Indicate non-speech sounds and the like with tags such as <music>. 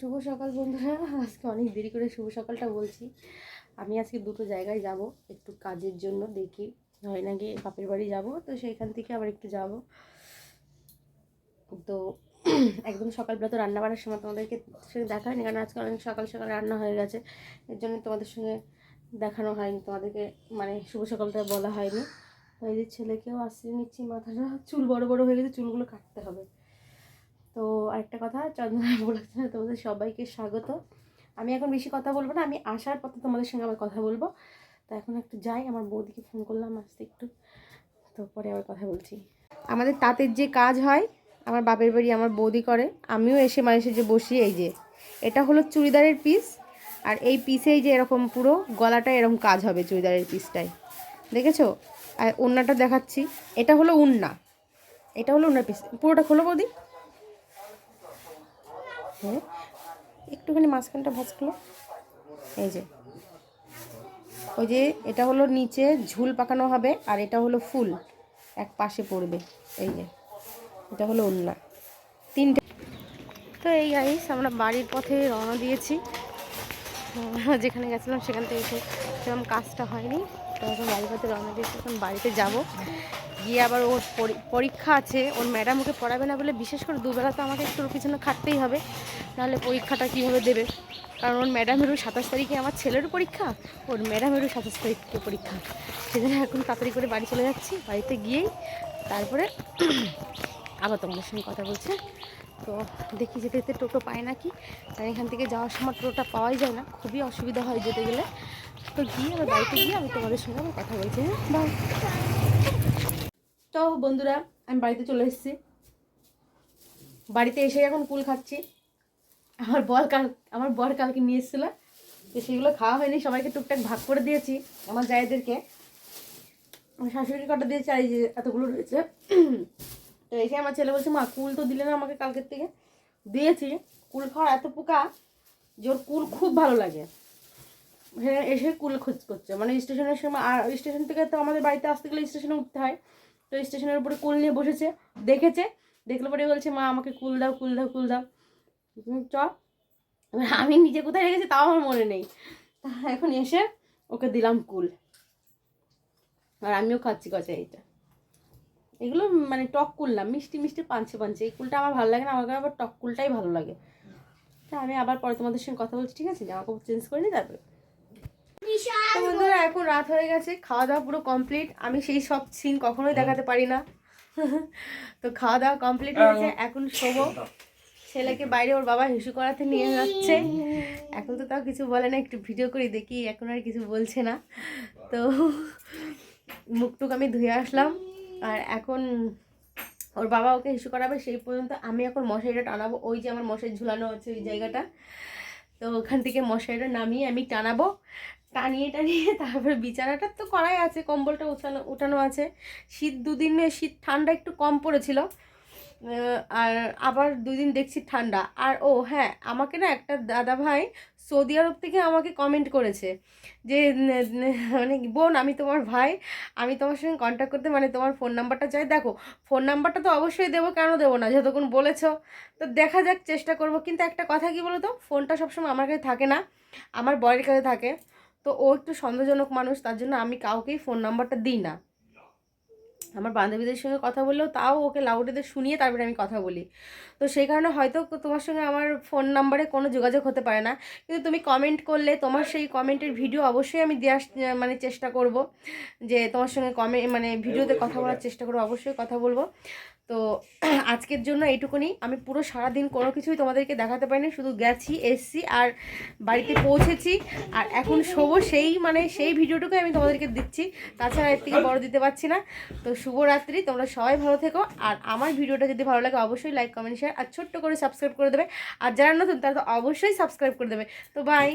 শুভ সকাল বন্ধুরা। আজকে অনেক দেরি করে শুভ সকালটা বলছি। আমি আজকে দুটো জায়গায় যাব, একটু কাজের জন্য দেখি। হয় নাকি বাপের বাড়ি যাব, তো সেইখান থেকে আবার একটু যাব। তো একদম সকালবেলা তো রান্না বান্নার সময় তোমাদেরকে সঙ্গে দেখা হয়নি, কারণ আজকে অনেক সকাল সকাল রান্না হয়ে গেছে। এর জন্য তোমাদের সঙ্গে দেখানো হয়নি, তোমাদেরকে মানে শুভ সকালটা বলা হয়নি। তো এই যে ছেলেকেও আসিয়ে নিচ্ছি মাথাটা। চুল বড় বড় হয়ে গেছে, চুলগুলো কাটতে হবে। তো আরেকটা কথা চন্দনা বলেছে তোমাদের সবাইকে স্বাগত। আমি এখন বেশি কথা বলব না, আমি আসার পথে তোমাদের সঙ্গে আবার কথা বলব। তো এখন একটু যাই, আমার বৌদিকে ফোন করলাম আসতে একটু। তো পরে আবার কথা বলছি। আমাদের তাঁতের যে কাজ হয়, আমার বাপের বাড়ি আমার বৌদি করে, আমিও এসে মানুষে যে বসি, এই যে। এটা হলো চুড়িদারের পিস, আর এই পিসেই যে এরকম পুরো গলাটা এরকম কাজ হবে চুড়িদারের পিসটাই। দেখেছ? আর উন্নাটা দেখাচ্ছি। এটা হলো উন্না এটা হলো উন্নার পিস। পুরোটা খোলো বৌদি। হ্যাঁ একটুখানি মাঝখানটা ভাজগুলো এই যে। ওই যে এটা হলো নিচে ঝুল পাকানো হবে আর এটা হলো ফুল, এক পাশে পড়বে। এই যে, এটা হলো উল্লা তিনটে তো এই গাইস আমরা বাড়ির পথে রওনা দিয়েছি। যেখানে গেছিলাম সেখান থেকে সেরকম কাজটা হয়নি। তো এখন বাড়ির পথে রওনা দিয়েছি, এখন বাড়িতে যাব। গিয়ে আবার ওর পরীক্ষা আছে, ওর ম্যাডাম ওকে পড়াবে না বলে বিশেষ করে দুবেলা তো আমাকে একটু পিছনে খাটতেই হবে, নাহলে পরীক্ষাটা কীভাবে দেবে? কারণ ওর ম্যাডামেরও সাতাশ তারিখে আমার ছেলেরও পরীক্ষা, ওর ম্যাডামেরও সাতাশ তারিখে পরীক্ষা। সেজন্য এখন তাড়াতাড়ি করে বাড়ি চলে যাচ্ছি, বাড়িতে গিয়েই তারপরে <clears throat> আবার তোমাদের সঙ্গে কথা বলছে। তো দেখি যেতে যেতে টোটো পায় নাকি, কারণ এখান থেকে যাওয়ার সময় টোটোটা পাওয়াই যায় না, খুবই অসুবিধা হয় যেতে গেলে। তো গিয়ে আবার বাড়িতে গিয়ে আমি তোমাদের সঙ্গে আবার কথা বলছি হ্যাঁ? বাই তো বন্ধুরা, আমি বাড়িতে চলে এসেছি। বাড়িতে এসে এখন কুল খাচ্ছি। আমার বর কাল, আমার বর কালকে নিয়ে এসেছিল। তো সেগুলো খাওয়া হয়নি, সবাইকে টুকটাক ভাগ করে দিয়েছি আমার জায়েদেরকে। আমার শাশুড়িকে কটা দিয়েছি আর এই যে এতগুলো রয়েছে। তো এসে আমার ছেলে বলছে, মা, কুল তো দিলে না আমাকে কালকের থেকে? দিয়েছি। কুল খাওয়ার এত পোকা যে ওর কুল খুব ভালো লাগে। এসে কুল খোঁজ করছে। মানে স্টেশনের সময়, আর স্টেশন থেকে তো আমাদের বাড়িতে আসতে গেলে স্টেশনে উঠতে হয়। তো স্টেশনের উপরে কুল নিয়ে বসেছে, দেখেছে, দেখলে পরে বলছে, মা, আমাকে কুল দাও কুল দাও কুল দাও। চ। এবার আমি নিজে কোথায় রেখেছি তাও আমার মনে নেই। তা এখন এসে ওকে দিলাম কুল। আর আমিও খাচ্ছি কচা এইটা এগুলো মানে টক কুল না, মিষ্টি মিষ্টি পাঞ্চে পাঞ্চে। এই কুলটা আমার ভালো লাগে না আমাকে আবার টক কুলটাই ভালো লাগে। তা আমি আবার পরে তোমাদের সঙ্গে কথা বলছি, ঠিক আছে? জামা কাপড় চেঞ্জ করে নিই, তারপরে তো বন্ধুরা এখন রাত হয়ে গেছে খাওয়া দাওয়া পুরো কমপ্লিট আমি সেই সব সিন কখনোই দেখাতে পারি না। <laughs> তো খাওয়া দাওয়া কমপ্লিট হয়েছে এখন শোবো। ছেলেকে বাইরে ওর বাবা হিসু করাতে নিয়ে যাচ্ছে। এখন তো তাও কিছু বলে না একটু ভিডিও করি দেখি এখন আর কিছু বলছে না। তো <laughs> মুখটুক আমি ধুয়ে আসলাম। আর এখন ওর বাবা ওকে হিসু করাবে সেই পর্যন্ত আমি এখন মশারিটা টানাবো। ওই যে আমার মশারি ঝুলানো আছে ওই জায়গাটা। তো ওখান থেকে মশারিটা নামিয়ে আমি টানাবো। টানিয়ে টানিয়ে <laughs> তারপরে বিছানাটা তো করাই আছে, কম্বলটা উঠানো উঠানো আছে। শীত দুদিনে শীত ঠান্ডা একটু কম পড়েছিল। আর আবার দুই দিন দেখছি ঠান্ডা। আর ও হ্যাঁ আমাকে না একটা দাদা ভাই সৌদি আরব থেকে আমাকে কমেন্ট করেছে যে মানে বোন, আমি তোমার ভাই, আমি তোমার সঙ্গে কন্ট্যাক্ট করতে মানে তোমার ফোন নাম্বারটা চাই। দেখো ফোন নাম্বারটা তো অবশ্যই দেবো, কেন দেবো না, যতক্ষণ বলেছ। তো দেখা যাক, চেষ্টা করব। কিন্তু একটা কথা কি বলো তো ফোনটা সবসময় আমার কাছে থাকে না, আমার বরের কাছে থাকে। তো ও একটু সন্দেহজনক মানুষ তার জন্য আমি কাউকেই ফোন নাম্বারটা দিই না। আমার বান্ধবীদের সঙ্গে কথা বললেও তাও ওকে লাউডেদের শুনিয়ে তারপরে আমি কথা বলি। তো সেই কারণে হয়তো তোমার সঙ্গে আমার ফোন নাম্বারে কোনো যোগাযোগ হতে পারে না। কিন্তু তুমি কমেন্ট করলে তোমার সেই কমেন্টের ভিডিও অবশ্যই আমি দেওয়ার মানে চেষ্টা করব যে তোমার সঙ্গে কমে মানে ভিডিওতে কথা বলার চেষ্টা করব অবশ্যই কথা বলব। তো <clears throat> আজকের জন্য এইটুকুনি। আমি পুরো সারাদিন কোনো কিছুই তোমাদেরকে দেখাতে পারিনি শুধু গেছি এসছি আর বাড়িতে পৌঁছেছি। আর এখন শোবো সেই মানে সেই ভিডিওটুকুই আমি তোমাদেরকে দিচ্ছি। তাছাড়া এর থেকে বড় দিতে পারছি না। তো শুভরাত্রি, তোমরা সবাই ভালো থেকো। আর আমার ভিডিওটা যদি ভালো লাগে, অবশ্যই লাইক কমেন্ট শেয়ার আর ছোট্ট করে সাবস্ক্রাইব করে দেবে। আর যারা নতুন, তারা তো অবশ্যই সাবস্ক্রাইব করে দেবে। তো বাই